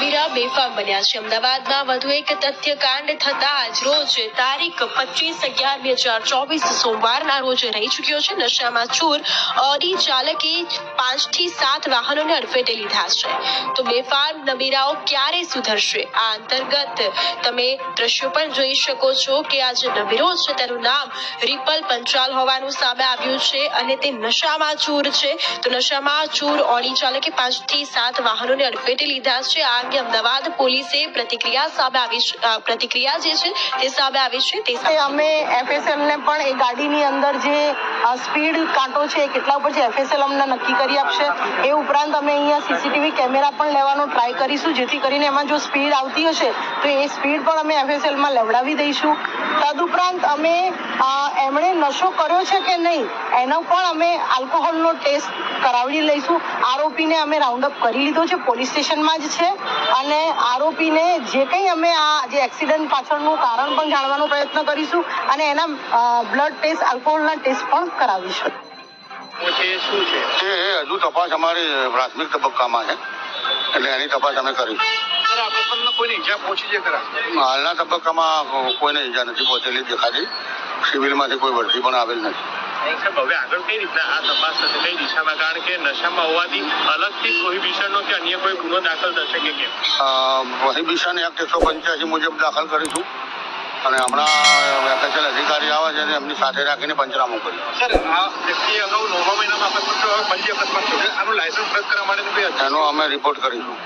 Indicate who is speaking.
Speaker 1: બેફામ બન્યા છે. અમદાવાદમાં વધુ એક તથ્યકાંડ થતા આજ રોજ તારીખ પચીસ અગિયાર બે હજાર ચોવીસ સોમવારના રોજ રહી ચૂક્યો છે. નશામાં ચોર ઓડી ચાલકે પાંચથી સાત વાહનોને અડફેટે લીધા છે. તો બેફામ નબીરાઓ ક્યારે સુધરશે? આ અંતર્ગત તમે દ્રશ્યો પણ જોઈ શકો છો કે આ જે નબીરો છે તેનું નામ રિપલ પંચાલ હોવાનું સામે આવ્યું છે અને તે નશામાં ચોર છે. તો નશામાં ચોર ઓડી ચાલકે પાંચથી સાત વાહનોને અડફેટે લીધા છે. આ અંગે અમદાવાદ પોલીસે પ્રતિક્રિયા સામે આવી પ્રતિક્રિયા જે છે તે સામે આવી છે તે
Speaker 2: અમે એફએસએલ ને પણ એ ગાડીની અંદર જે સ્પીડ કાંટો છે એ કેટલા ઉપર છે એફએસએલ અમને નક્કી કરી આપશે. એ ઉપરાંત અમે અહીંયા સીસીટીવી કેમેરા પણ લેવાનો ટ્રાય કરીશું જેથી કરીને એમાં જો સ્પીડ આવતી હશે તો એ સ્પીડ પણ અમે એફએસએલમાં લેવડાવી દઈશું. તદુપરાંત અમે એમણે નશો કર્યો છે કે નહીં એનો પણ અમે આલ્કોહોલનો ટેસ્ટ કરાવી લઈશું. આરોપીને અમે રાઉન્ડઅપ કરી લીધો છે પોલીસ સ્ટેશનમાં જ છે. અને આરોપીને જે કંઈ અમે આ જે એક્સિડન્ટ પાછળનું કારણ પણ જાણવાનો પ્રયત્ન કરીશું અને એના બ્લડ ટેસ્ટ આલ્કોહોલના ટેસ્ટ પણ કરાવીશું.
Speaker 3: શું છે?
Speaker 4: એ એ હજુ તપાસ અમારી પ્રાથમિક તબક્કામાં છે. એટલે એની તપાસ અમે કરીશું.
Speaker 3: સર આ કોઈને ઈજા પહોંચી છે ખરા?
Speaker 4: હાલના તબક્કામાં કોઈને ઈજા નથી પહોંચેલી દેખાતી. સિવિલમાંથી કોઈ ભરતી પણ આવેલ નથી.
Speaker 3: હવે આગળ કઈ રીતના આ તપાસ થશે કઈ દિશામાં? કારણ કે નશામાં હોવાથી અલગથી પ્રોહિબિશનનો કે અન્ય કોઈ ગુનો દાખલ થશે કે કેમ?
Speaker 4: વહીબિશન એક્ટ એકસો પંચ્યાસી મુજબ દાખલ કરીશું. અને હમણાં એફએસએલ અધિકારી આવે છે એમની સાથે રાખીને પંચનામું કર્યું.
Speaker 3: સર આ વ્યક્તિ અગાઉ નવમા મહિનામાં અકસ્માત પંચી અકસ્માત થયો. આનું લાયસન્સ રદ કરવા માટે
Speaker 4: એનો અમે રિપોર્ટ કરીશું.